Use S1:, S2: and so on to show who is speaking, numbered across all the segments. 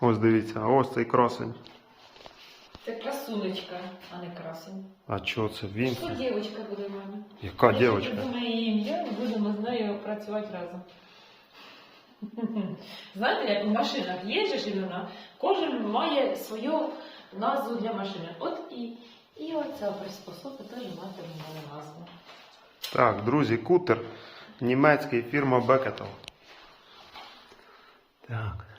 S1: Ось дивіться, а ось цей красень.
S2: Це красунечка, а не красень.
S1: А чого це він?
S2: Що дівчинка буде в мене?
S1: Яка дівчинка?
S2: придумаю її ім'я і будемо з нею працювати разом. Знаєте, як в машинах їздиш імена, кожен має свою назву для машини. От і, і оця приспособа теж матиме назву.
S1: Так, друзі, кутер. Німецький фірма Бекетел. Так.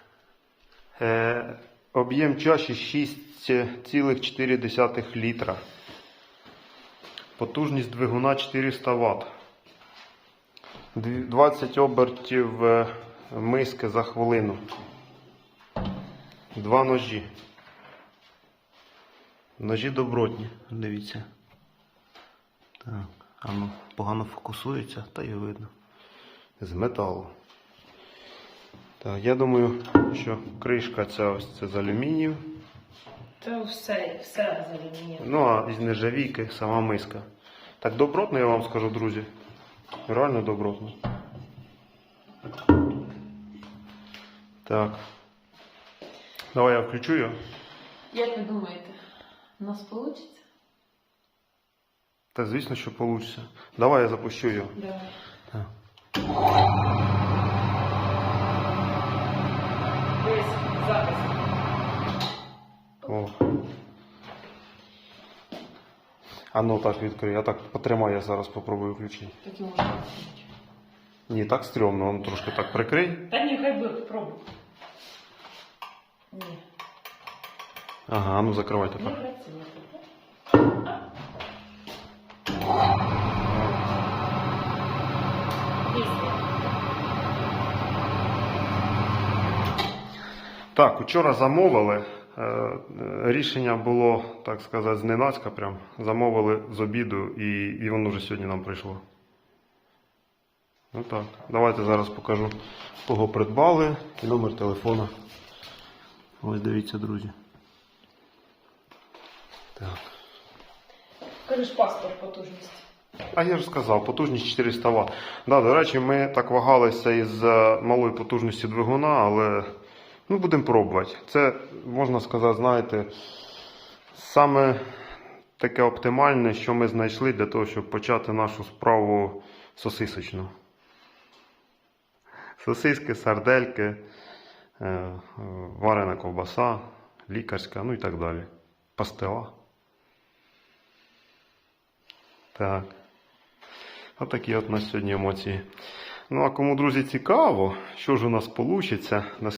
S1: Е, об'єм чаші 6,4 літра. Потужність двигуна 400 Вт. 20 обертів е, миски за хвилину. Два ножі. Ножі добротні, дивіться. Так, а ну, погано фокусується, та й видно. З металу. Так, я думаю, що кришка ця ось це з алюмінію.
S2: Це все, все з алюмінієм.
S1: Ну, а із нержавійки сама миска. Так добротно, я вам скажу, друзі. Реально добротно. Так. Давай я включу його.
S2: Як ви думаєте, у нас вийде?
S1: Та звісно, що вийде. Давай я запущу його.
S2: Давай.
S1: Так. О. А ну так відкрий. Я так потримай, я зараз попробую включити.
S2: Такі можна.
S1: Ні, так стрьомно, он трошки так прикрий.
S2: Та ні, хай би пробуй. Ні,
S1: Ага, а ну закривай
S2: не
S1: тепер.
S2: працює. Пісня.
S1: Так, учора замовили. Е, Рішення було, так сказати, зненацька прям. Замовили з обіду і, і воно вже сьогодні нам прийшло. Ну так. Давайте зараз покажу, кого придбали і номер телефона. Ось дивіться, друзі. Так.
S2: Кажеш паспорт потужність.
S1: А я ж сказав, потужність 400 Вт. Да, до речі, ми так вагалися із е, малої потужності двигуна, але ну, будемо пробувати. Це, можна сказати, знаєте, саме таке оптимальне, що ми знайшли для того, щоб почати нашу справу сосисочну. Сосиски, сардельки, е, варена ковбаса, лікарська, ну і так далі. Пастила. Так. Отакі от у нас сьогодні емоції. Ну а кому, друзі, цікаво, що ж у нас вийде,